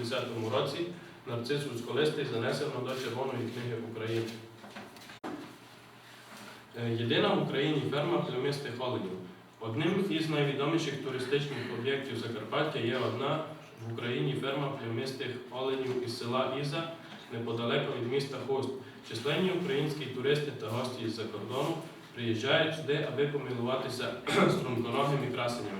2010 році нарцис Луцьколистий занесено до Червоної книги України. Е, Єдина в Україні ферма племистих оленів. Одним із найвідоміших туристичних об'єктів Закарпаття є одна в Україні ферма племистих оленів із села Іза неподалеко від міста Хуст. Численні українські туристи та гості з-за кордону приїжджають сюди, аби помилуватися струнконогими красенями.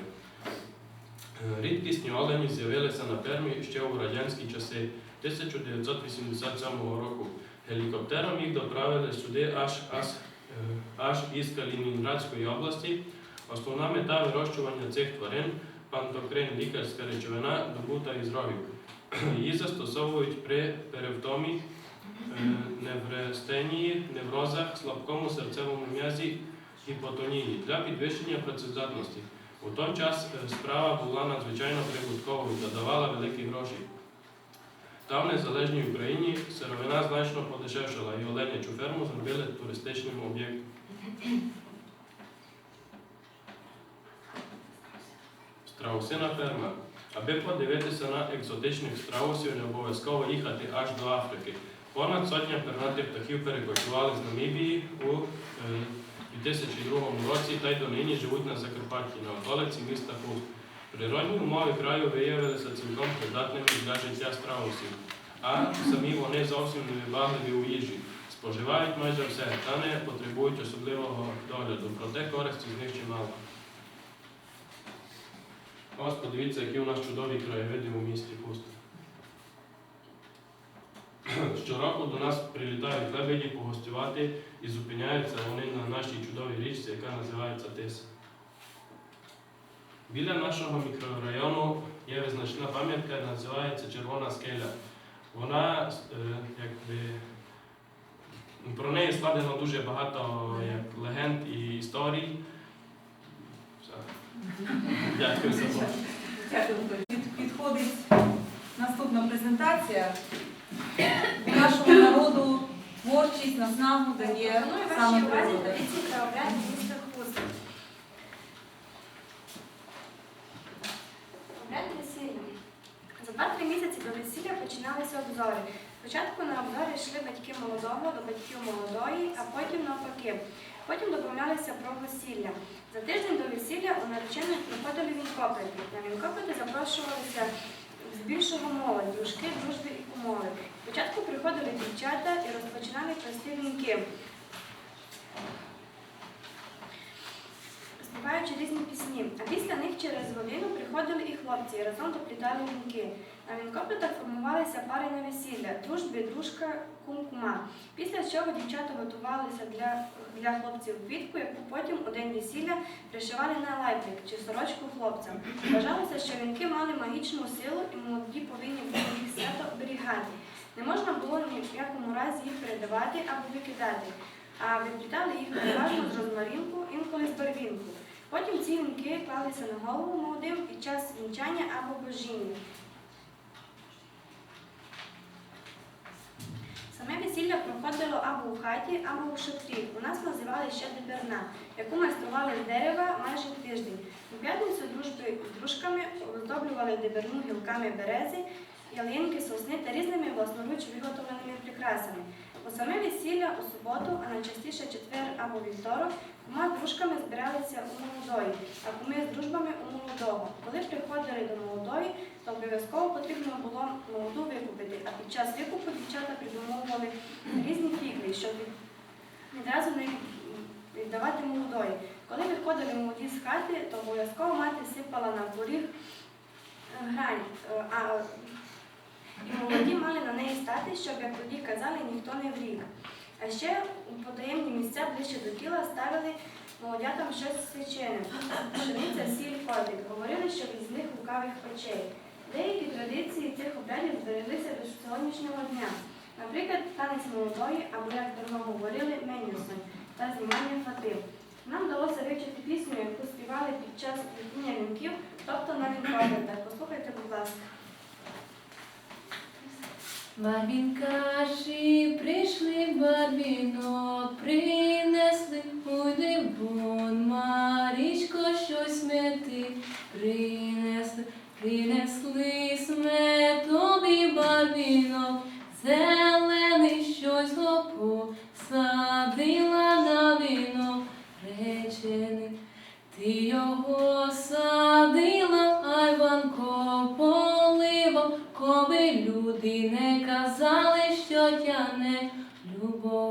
Рідкісні олені з'явилися на фермі ще у радянські часи 1987 року. Гелікоптером їх доправили сюди аж, аж, е, аж із Калінінградської області. Основна мета вирощування цих тварин пантокрин лікарська речовина добута із рогів. Її застосовують при перевтомі, е, неврестенії, неврозах, слабкому серцевому м'язі, гіпотонії для підвищення працездатності. У той час е, справа була надзвичайно прибутковою давала великі гроші. Та в незалежній Україні сировина значно подешевшала і оленячу ферму зробили туристичним об'єктом. Страусина ферма. Аби подивитися на екзотичних страусів, не обов'язково їхати аж до Африки. Понад сотня пернатих птахів перекочували з Намібії у е, 2002 році та й донині живуть на Закарпатті, на околиці міста Хуст. Природні умови краю виявилися цілком придатними для життя страусів, а самі вони зовсім не вибагливі у їжі. Споживають майже все та не потребують особливого догляду, проте користі з них чимало. Ось подивіться, які у нас чудові краєвиди у місті Хуст. До нас прилітають лебеді погостювати і зупиняються вони на нашій чудовій річці, яка називається Тис. Біля нашого мікрорайону є визначна пам'ятка, називається Червона скеля. Вона е, якби про неї складено дуже багато як легенд і історій. Дякую за увагу. Підходить наступна презентація. Нашому народу творчість, наснагу дає Пропоную саме природа. За 2-3 місяці до весілля починалися обзори. Спочатку на обзори йшли батьки молодого до батьків молодої, а потім навпаки. Потім домовлялися про весілля. За тиждень до весілля у наречених приходили вінкопити. На вінкопити запрошувалися з більшого молодь, дружки, дружби і кумови. Спочатку приходили дівчата і розпочинали прості. Співаючи різні пісні. А після них через годину приходили і хлопці і разом доплітали вінки. На вінкопитах формувалися пари на весілля, дружбі, дружка, кум, кума. Після чого дівчата готувалися для, для хлопців квітку, яку потім у день весілля пришивали на лайбрик чи сорочку хлопцям. Вважалося, що вінки мали магічну силу і молоді повинні були їх свято оберігати. Не можна було ні в якому разі їх передавати або викидати, а відплітали їх переважно з барвінку. Потім ці вінки клалися на голову молодим під час вінчання або божіння. Саме весілля проходило або у хаті, або у шатрі. У нас називали ще деберна, яку майстрували з дерева майже тиждень. У п'ятницю дружби з дружками оздоблювали деберну гілками берези, ялинки, сосни та різними власноруч виготовленими прикрасами. У саме весілля у суботу, а найчастіше четвер або вівторок, кума з дружками збиралися у молодої, а куми з дружбами у молодого. Коли приходили до молодої, то обов'язково потрібно було молоду викупити, а під час викупу дівчата придумовували різні фігли, щоб відразу не віддавати молодої. Коли виходили молоді з хати, то обов'язково мати сипала на поріг е, грань, е, і молоді мали на неї стати, щоб, як тоді казали, ніхто не врік. А ще у потаємні місця ближче до тіла ставили молодятам щось свячене. Пшениця, сіль, котик. Говорили, що від них лукавих очей. Деякі традиції цих обрядів збереглися до сьогоднішнього дня. Наприклад, танець молодої, або як давно говорили, менюсон та знімання фати. Нам вдалося вивчити пісню, яку співали під час плетіння вінків, тобто на вінкопитах. Послухайте, будь ласка. Барвінкаші прийшли барвінок, принесли уйди бун, Марічко щось мети,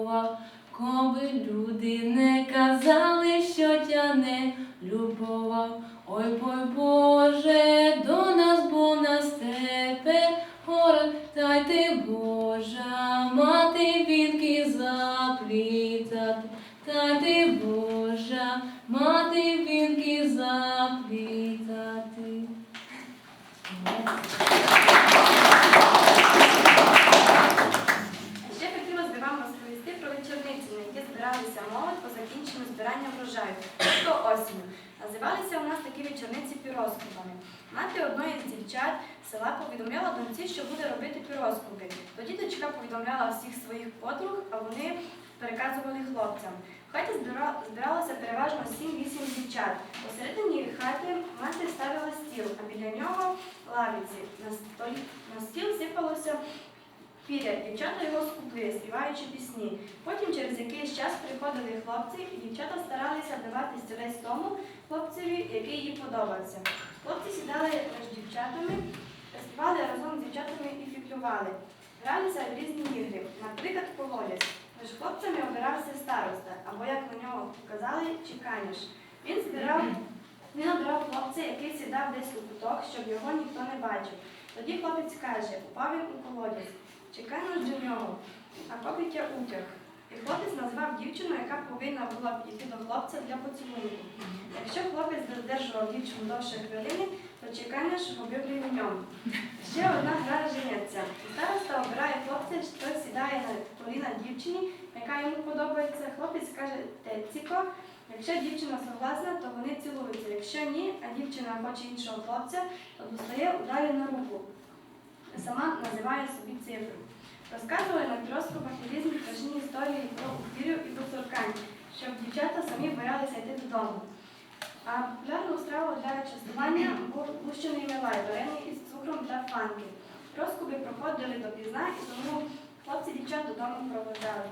любовав, коби люди не казали, що я не любовав. Ой, бой Боже, до нас, бо нас тепер горе, дайте Божа, мати вінки заплітати, дайте Божа, мати вінки заплітати. Ще хотілося б вам розповісти про вечорниці, на які збиралися молодь по закінченню збирання врожаю, тобто осінню. Називалися у нас такі вечорниці піроскопами. Мати одної з дівчат села повідомляла доньці, що буде робити піроскопи. Тоді дочка повідомляла всіх своїх подруг, а вони переказували хлопцям. В хаті збиралося переважно 7-8 дівчат. Посередині хати мати ставила стіл, а біля нього лавиці. На стіл сипалося Піря, дівчата його скупли, співаючи пісні. Потім через якийсь час приходили хлопці, і дівчата старалися давати стілець тому хлопцеві, який їй подобався. Хлопці сідали між дівчатами, співали разом з дівчатами і фіклювали. Гралися в різні ігри, наприклад, колодязь. Між хлопцями обирався староста, або, як на нього казали, чеканіш. Він збирав, він обирав хлопця, який сідав десь у куток, щоб його ніхто не бачив. Тоді хлопець каже, упав він у колодязь. Чекаємо ж до нього, а побиття утяг. І хлопець назвав дівчину, яка повинна була підійти до хлопця для поцілунку. Якщо хлопець додержував дівчину довше хвилини, то чекання ж робив рівнем. Ще одна гра женеться. Староста обирає хлопця, що сідає на коліна дівчині, яка йому подобається. Хлопець каже теціко. Якщо дівчина согласна, то вони цілуються. Якщо ні, а дівчина хоче іншого хлопця, то достає ударі на руку. Сама називає собі цифру. Розказували на піросткопах і різні страшні історії про упірів і бусуркань, щоб дівчата самі боялися йти додому. А популярну страву для частування був гущений милай, варений із цукром та фанки. Розкуби проходили до пізна і тому хлопці дівчат додому проводжали.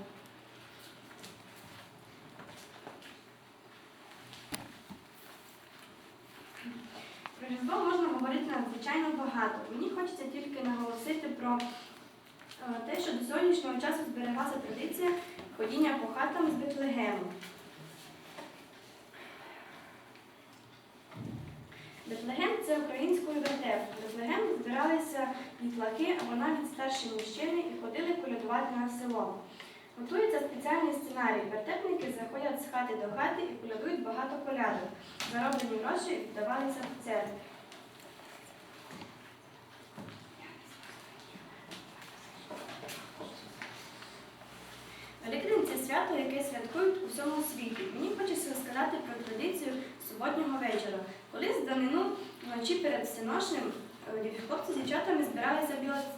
Про Різдво можна говорити надзвичайно багато. Мені хочеться тільки наголосити про е, те, що до сьогоднішнього часу збереглася традиція ходіння по хатам з Бетлегему. Бетлегем це українською вертеп. Бетлегем збиралися дітлаки або навіть старші мужчини і ходили колядувати на село. Готується спеціальний сценарій. Вертепники заходять з хати до хати і колядують багато колядок. Зароблені гроші віддавалися в церкву. Великдень це свято, яке святкують у всьому світі. Мені хочеться розказати про традицію суботнього вечора. Колись в давнину вночі перед всеношним е, хлопці з дівчатами збиралися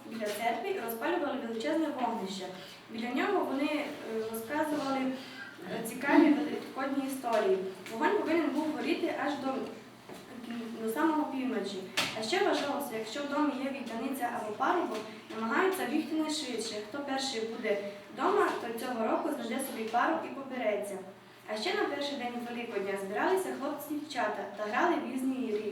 біля, церкви і розпалювали величезне вогнище. Біля нього вони е, розказували е, цікаві великодні історії. Вогонь повинен був горіти аж до, до самого півночі. А ще вважалося, якщо в домі є війtaниця або парубок, намагаються бігти найшвидше. Хто перший буде вдома, то цього року знайде собі пару і побереться. А ще на перший день Великодня збиралися хлопці дівчата та грали в різні ігри.